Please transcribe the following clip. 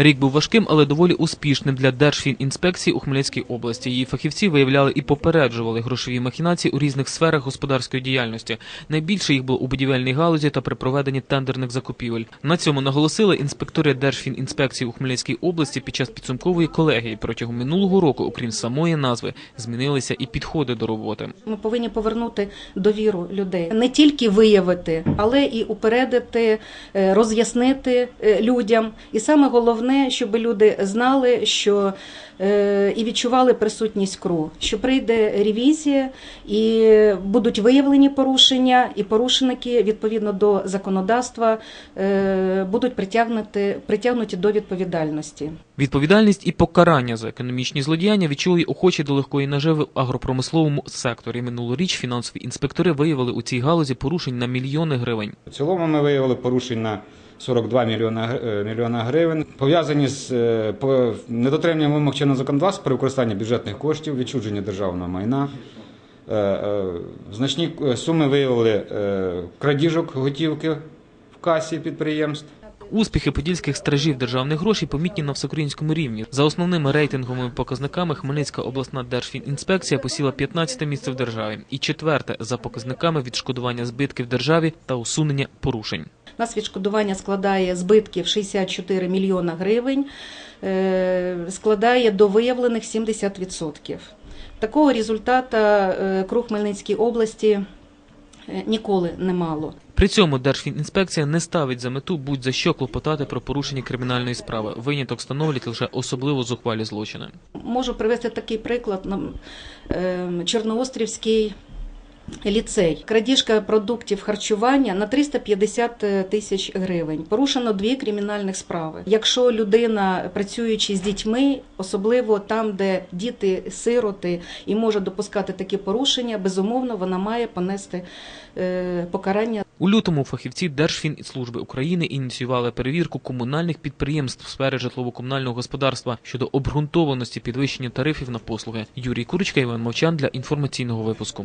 Рік був важким, але доволі успішним для Держфінінспекції у Хмельницькій області. Її фахівці виявляли і попереджували грошові махінації у різних сферах господарської діяльності. Найбільше їх було у будівельній галузі та при проведенні тендерних закупівель. На цьому наголосили інспектори Держфінінспекції у Хмельницькій області під час підсумкової колегії. Протягом минулого року, окрім самої назви, змінилися і підходи до роботи. Ми повинні повернути довіру людей, не тільки виявити, але і упередити, е, роз'яснити е, людям. І саме головне, щоб люди знали, що е, і відчували присутність КРУ, що прийде ревізія і будуть виявлені порушення, і порушники відповідно до законодавства е, будуть притягнуті, притягнуті до відповідальності. Відповідальність і покарання за економічні злодіяння відчули охочі до легкої наживи в агропромисловому секторі. Минулоріч фінансові інспектори виявили у цій галузі порушень на мільйони гривень. В цілому ми виявили порушень на 42 мільйона, е, мільйона гривень, пов'язані з е, недотриманням вимог чинного законодавства при використанні бюджетних коштів, відчуження державного майна. Е, Значні суми виявили крадіжок готівки в касі підприємств. Успіхи подільських стражів державних грошей помітні на всеукраїнському рівні. За основними рейтинговими показниками Хмельницька обласна держфінінспекція посіла 15 місце в державі і четверте за показниками відшкодування збитків державі та усунення порушень. У нас відшкодування складає збитків 64 мільйона гривень, е, складає до виявлених 70%. Такого результата е, круг Хмельницькій області е, ніколи не мало. При цьому Держфінінспекція не ставить за мету будь-за що клопотати про порушення кримінальної справи. Виняток становлять лише особливо зухвалі злочини. Можу привести такий приклад. Нам, е, Чорноострівський ліцей. Крадіжка продуктів харчування на 350 тисяч гривень. Порушено дві кримінальних справи. Якщо людина, працюючи з дітьми, особливо там, де діти сироти і може допускати такі порушення, безумовно, вона має понести е, покарання У лютому фахівці Держфінслужби України ініціювали перевірку комунальних підприємств в сфері житлово-комунального господарства щодо обґрунтованості підвищення тарифів на послуги. Юрій Курочка, Іван Мовчан для інформаційного випуску.